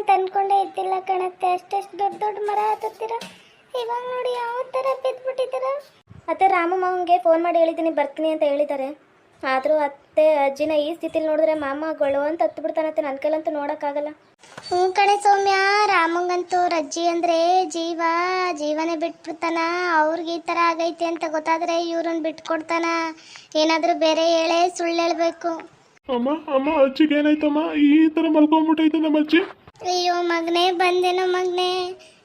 ಅಂತ ಅನ್ಕೊಂಡೇ ಇದ್ದಿಲ್ಲ ಕಣತ್ತೆ. ಅಷ್ಟೆಷ್ಟು ದೊಡ್ಡ ದೊಡ್ಡ ಮರ ಹತ್ತುತ್ತೀರ? ಇವಾಗ ನೋಡಿ ಯಾವ ಥರ ಬಿದ್ದುಬಿಟ್ಟಿದ್ದೀರ ಅತ್ತೆ ರಾಮ ಮಾವನಿಗೆ ಫೋನ್ ಮಾಡಿ ಹೇಳಿದ್ದೀನಿ ಬರ್ತೀನಿ ಅಂತ ಹೇಳಿದ್ದಾರೆ. ಆದರೂ ಅತ್ತೆ ಅಜ್ಜಿನ ಈ ಸ್ಥಿತಿಲಿ ನೋಡಿದ್ರೆ ಮಾಮಗಳು ಅಂತ ಹತ್ತು ಬಿಡ್ತಾನತ್ತೆ ನನ್ನ ಕೈಲಂತೂ ನೋಡೋಕ್ಕಾಗಲ್ಲ. ಹ್ಞೂ ಕಣೆ ಸೌಮ್ಯ ರಾಮಂಗಂತೂ ರಜ್ಜಿ ಅಂದರೆ ಜೀವ. ಜೀವನೇ ಬಿಟ್ಬಿಡ್ತಾನ. ಅವ್ರಿಗೆ ಈ ಥರ ಆಗೈತೆ ಅಂತ ಗೊತ್ತಾದರೆ ಇವ್ರನ್ನ ಬಿಟ್ಕೊಡ್ತಾನ. ಏನಾದರೂ ಬೇರೆ ಹೇಳೇ ಸುಳ್ಳು ಹೇಳ್ಬೇಕು. ಅಮ್ಮ ಅಮ್ಮ ಅಜ್ಜಿಗೆ ಏನಾಯ್ತಮ್ಮ? ಈ ಥರ ಮಲ್ಕೊಂಡ್ಬಿಟ್ಟೈತೆ ನಮ್ಮ ಅಜ್ಜಿ. ಅಯ್ಯೋ ಮಗನೇ ಬಂದೇನೋ ಮಗನೇ.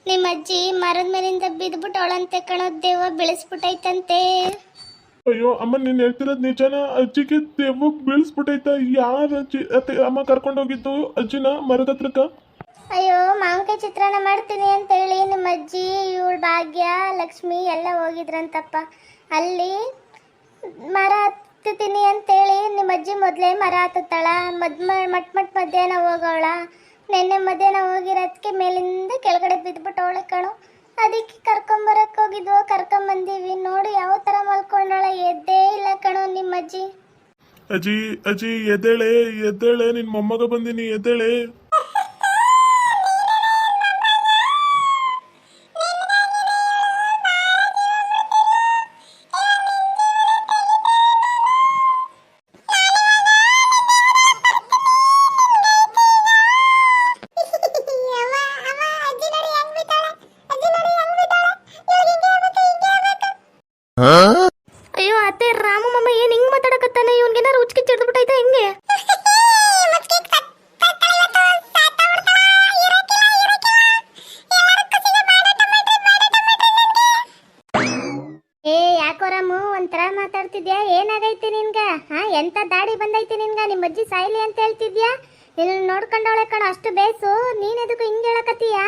ನಿಮ್ಮ ಅಜ್ಜಿ ಮರದ ಮೇಲಿಂದ ಬಿದ್ಬಿಟ್ಟವಳಂತೆ ಕಣೋ ದೇವ ಬೆಳೆಸ್ಬಿಟ್ಟೈತಂತೆ. ಅಯ್ಯೋ ಅಮ್ಮ ನೀನ್ ಹೇಳ್ತಿರೋದ್ ನಿಜನ? ಅಜ್ಜಿಗೆ ದೆವ್ವ ಬೀಳಿಸ್ಬಿಟ್ಟೈತ. ಯಾರ ಅಜ್ಜಿ ಅತ್ತೆ ಅಮ್ಮ ಕರ್ಕೊಂಡೋಗಿದ್ದು ಅಜ್ಜಿನ ಮರದ ಹತ್ರಕ್ಕ? ಅಯ್ಯೋ ಮಾವಿನಕಾಯಿ ಚಿತ್ರಾನ್ನ ಮಾಡ್ತೀನಿ ಅಂತ ಹೇಳಿ ನಿಮ್ಮ ಅಜ್ಜಿ ಇವಳು ಭಾಗ್ಯ ಲಕ್ಷ್ಮಿ ಎಲ್ಲ ಹೋಗಿದ್ರಂತಪ್ಪ. ಅಲ್ಲಿ ಮರ ಹತ್ತುತ್ತೀನಿ ಅಂತೇಳಿ ನಿಮ್ಮ ಅಜ್ಜಿ ಮೊದಲೇ ಮರ ಹತ್ತುತ್ತಾಳ? ಮದ್ ಮಟ್ ಮಟ್ ಮಧ್ಯಾಹ್ನ ಹೋಗೋಳ? ನೆನ್ನೆ ಮಧ್ಯಾಹ್ನ ಹೋಗಿರೋದಕ್ಕೆ ಮೇಲಿಂದ ಕೆಳಗಡೆ ಬಿದ್ದುಬಿಟ್ಟವಳೆ ಕಣು. ಅದಕ್ಕೆ ಕರ್ಕೊಂಬರಕ್ಕೆ ಹೋಗಿದ್ವು ಕರ್ಕೊಂಬಂದೀವಿ ನೋಡು ಯಾವ ಥರ ಮಲ್ಕೊಂಡಾಳ. ಎದ್ದೇ ಇಲ್ಲ ಕಣು ನಿಮ್ಮ ಅಜ್ಜಿ. ಅಜ್ಜಿ ಅಜ್ಜಿ, ಎದ್ದೇಳೆ ಎದ್ದೇಳೆ. ನಿನ್ ಮೊಮ್ಮಗ ಬಂದಿನಿ, ಎದ್ದೇಳೆ. ಏನಾಗೈತಿ ನಿನ್ಗ? ಹಾ ಎಂತ ದಾಡಿ ಬಂದೈತಿ ನಿನ್ಗ? ನಿಮ್ಮ ಅಜ್ಜಿ ಸಾಯ್ಲಿ ಅಂತ ಹೇಳ್ತಿದ್ಯಾ? ಇಲ್ಲಿ ನೋಡ್ಕೊಂಡವಳೆ ಕಣ ಅಷ್ಟು ಬೇಸು. ನೀನ್ ಎದಕ್ಕೂ ಹಿಂಗ್ ಹೇಳಕತ್ತೀಯಾ?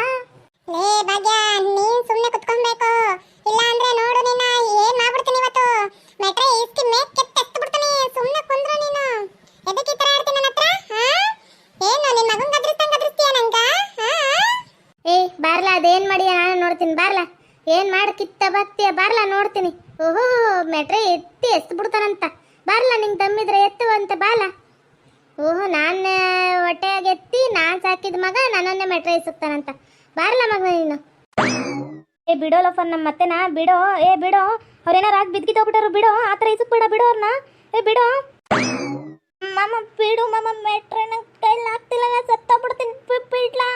ಲೇ ಭಾಗ್ಯ ನೀನ್ ಸುಮ್ನೆ ಕುತ್ಕೊಬೇಕು ಇಲ್ಲ ಅಂದ್ರೆ ನೋಡು ನಿನ್ನ ಏನ್ ಮಾಡ್ಬಿಡ್ತೀನಿ ಇವತ್ತು? ಮೆಟ್ರೆ ಇಸ್ಕಿ ಮೇಕ್ ಕೆತ್ತ ಬಿಡ್ತೀನಿ ಸುಮ್ನೆ ಕುಂದ್ರು ನೀನು. ಎದಕ್ಕೆ ಈ ತರ ಆಡ್ತಿ ನನ್ನ ಹತ್ರ? ಹಾ? ಏನು ನಿನ್ ಮಗನ್ ಗದ್ರಿಸ್ತಂಗ್ ಗದ್ರಿಸ್ತೀಯ ನಂಗ? ಹಾ? ಏ ಬಾರ್ಲಾ ಅದೇನ್ ಮಾಡಿಯ? ನಾನು ನೋಡ್ತೀನಿ ಬಾರ್ಲಾ. ಏನ್ ಮಾಡ್ ಕಿತ್ತ ಬತ್ತಿಯ? ಬಾರ್ಲಾ ನೋಡ್ತೀನಿ. ಓಹೋ, ಮೆಟ್ರೆ ಎತ್ತಿ ಎಸ್ತ್ ಬಿಡ್ತಾನಂತ ಬಾರಲ್ಲ ನಿಂಗೆ ದಮ್ಮಿದ್ರೆ ಎತ್ತು ಅಂತ ಬಾಲ. ಓಹೋ, ನಾನು ಹೊಟ್ಟೆಯಾಗ ಎತ್ತಿ ನಾನು ಸಾಕಿದ ಮಗ ನನ್ನನ್ನೇ ಮೆಟ್ರೆ ಎಸಕ್ತಾನಂತ ಬಾರಲ್ಲ ಮಗ ನೀನು. ಏ, ಬಿಡೋ ಬಿಡೋಲಪ್ಪ ನಮ್ಮ ಮತ್ತೆನಾ? ಬಿಡೋ. ಏ, ಬಿಡೋ. ಅವ್ರೇನಾರು ಆಗಿ ಬಿದ್ಗಿದ್ದೋಗ್ಬಿಟ್ಟಾರು ಬಿಡೋ. ಆ ಥರ ಇಸಕ್ ಬೇಡ ಬಿಡೋ ಅವ್ರನ್ನ ಏ, ಬಿಡೋ. ಮಾಮ ಬಿಡು ಮಾಮ ಮೆಟ್ರೆ ನಂಗೆ ಕೈಲಿ ಆಗ್ತಿಲ್ಲ ನಾ ಸತ್ತೋಗ್ಬಿಡ್ತೀನಿ ಬಿಡ್ಲಾ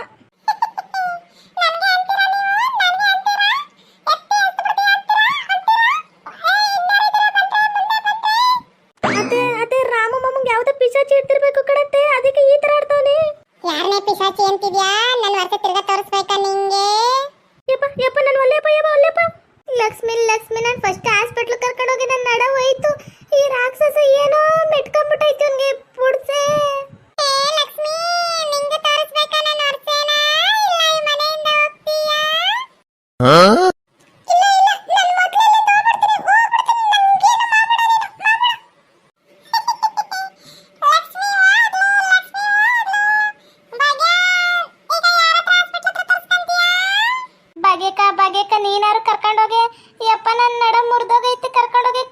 ನೀನಾರು ಕರ್ಕೊಂಡೋಗಿ ಯಪ್ಪ ನನ್ನ ನಡ ಮುರಿದೋಗೈತಿ ಕರ್ಕೊಂಡೋಗಿ